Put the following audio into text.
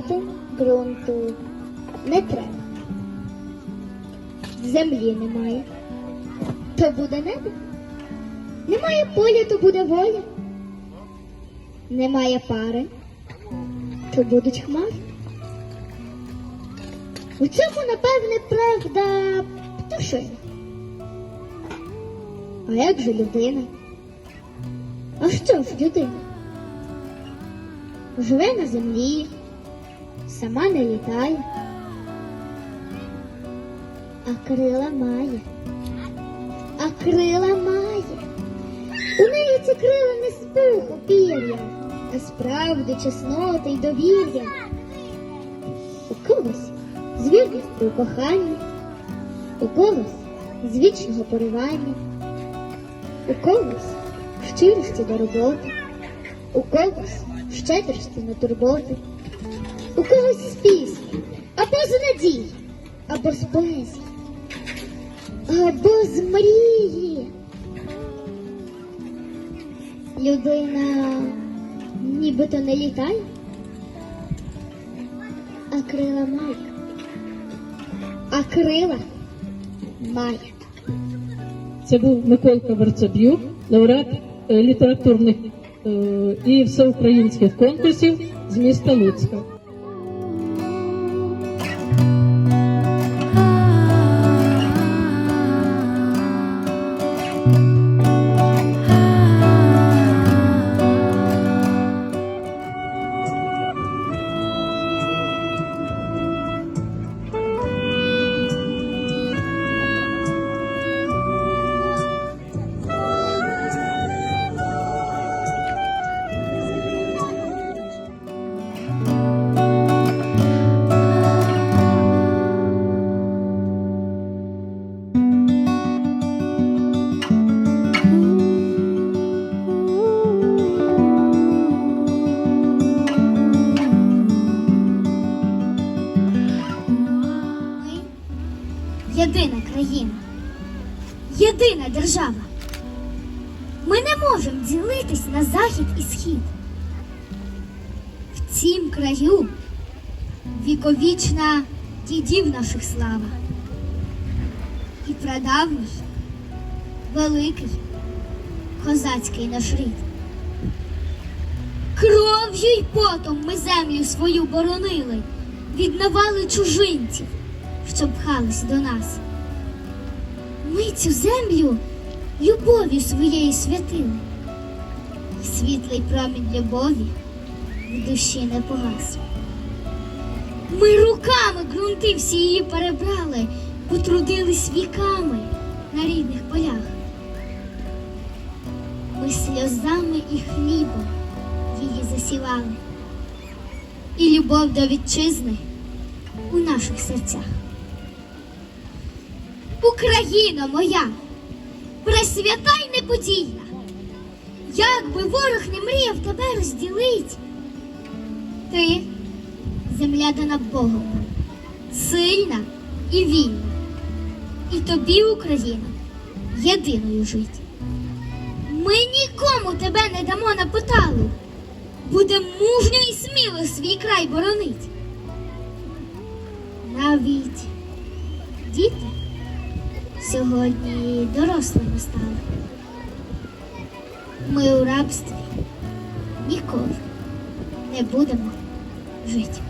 брати ґрунту не треба. Землі немає. То буде небо. Немає поля, то буде воля. Немає пари, то будуть хмари. У цьому, напевне, правда пташина. А як же людина? А що ж людина? Живе на землі сама не літає, а крила має. А крила має. У неї ці крила не з пуху пір'я, а з правди, чесноти й довір'я. У когось з вірності у коханні, у когось з вічного поривання, у когось в щирості до роботи, у когось в щедрості на турботи, у когось з пісні, або з надії, або з поезії, або з мрії. Людина нібито не літає, а крила має. А крила має. Це був Миколка Варцаб'юк, лауреат е, літературних е, і всеукраїнських конкурсів з міста Луцька. Єдина країна, єдина держава. Ми не можемо ділитись на захід і схід. В цім краю віковічна дідів наших слава. І прадавній великий козацький наш рід. Кров'ю й потом ми землю свою боронили, від навали чужинців, що пхались до нас. Ми цю землю любов'ю своєю святили. Світлий промінь любові в душі не погас. Ми руками ґрунти всі її перебрали, потрудились віками на рідних полях. Ми сльозами і хлібом її засівали. І любов до вітчизни у наших серцях. Україна моя, пресвята й неподільна, як би ворог не мріяв тебе розділить. Ти, земля дана Богом, сильна і вільна, і тобі, Україна, єдиною жить. Ми нікому тебе не дамо на поталу, будем мужньо і сміло свій край боронить. Навіть діти сьогодні дорослими стали. Ми у рабстві ніколи не будемо жити.